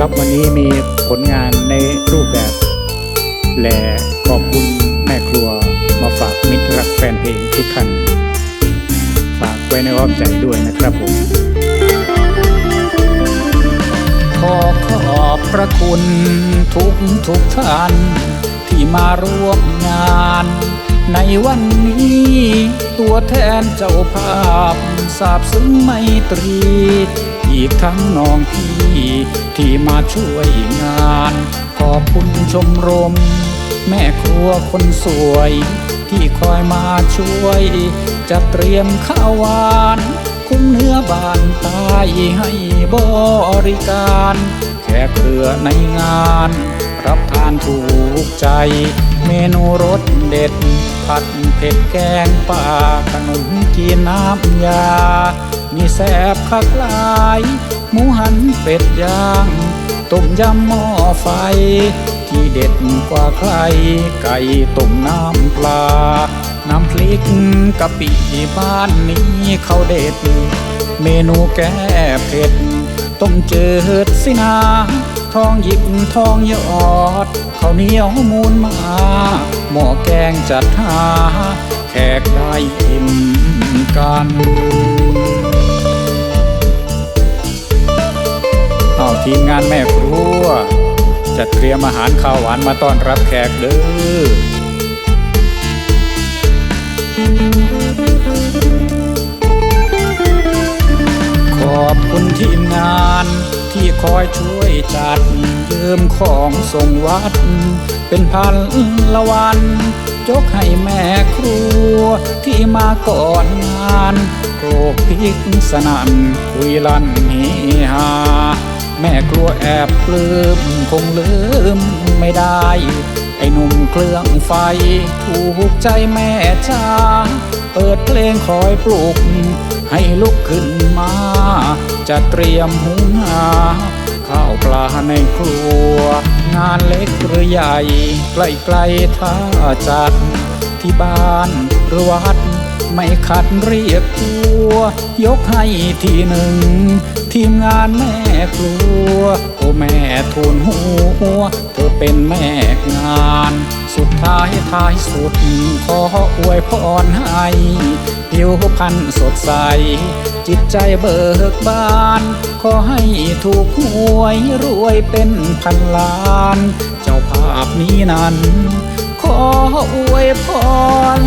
ครับวันนี้มีผลงานในรูปแบบแหล่ขอบคุณแม่ครัวมาฝากมิตรรักแฟนเพลงทุกท่านฝากไว้ในอ้อมใจด้วยนะครับผม ขอขอบพระคุณทุกทุกท่าน ที่มาร่วมงาน ในวันนี้ ตัวแทนเจ้าภาพสาบซึ้งไมตรี อีกทั้งน้องพี่ที่มาช่วยงาน ขอบคุณชมรม แม่ครัวคนสวย ที่คอยมาช่วย จะเตรียมข้าวหวาน คุ้มเนื้อบานตายให้บริการแขกเรือในงาน รับทานถูกใจ เมนูรสเด็ดผัดเผ็ดแกงป่าขนมจีนน้ำยา มีแซบคักลาย หมูหันเป็ดย่าง ต้มยำหม้อไฟ ที่เด็ดกว่าใคร ไก่ต้มน้ำปลา น้ำพริกกะปิบ้านนี้เขาเด็ด เมนูแก้เผ็ด ต้มเจิดสินา ทองหยิบทองยอดข้าวเหนียวมูลมาหม้อแกงจัดหาแขกได้อิ่มกัน ทีมงานแม่ครัว จัดเตรียมอาหารข้าวหวานมาต้อนรับแขกเด้อขอบคุณทีมงานที่คอยช่วยจัดเยืมของส่งวัด เป็นพันละวันจกให้แม่ครัวที่มาก่อนงานโกรกพริกสนั่นคุยลันเฮฮา แม่กลัวแอบปลื้มคงลืมไม่ได้ ไอ้หนุ่มเครื่องไฟ ถูกใจแม่จ้าเปิดเพลงคอยปลุก ให้ลุกขึ้นมา จะเตรียมหุงหาข้าวปลาในครัว งานเล็กหรือใหญ่ ใกล้ๆถ้าจัด ที่บ้านหรือวัดไม่ขัดเรียกตัว ยกให้ทีหนึ่ง ทีมงานแม่ครัว โอ้แม่ทูลหัว เธอเป็นแม่งาน สุดท้ายท้ายสุด ขออวยพรให้ผิวพรรณสดใส จิตใจเบิกบาน ขอให้ถูกหวยรวยเป็นพันล้าน เจ้าภาพนี้นั้น ขออวยพร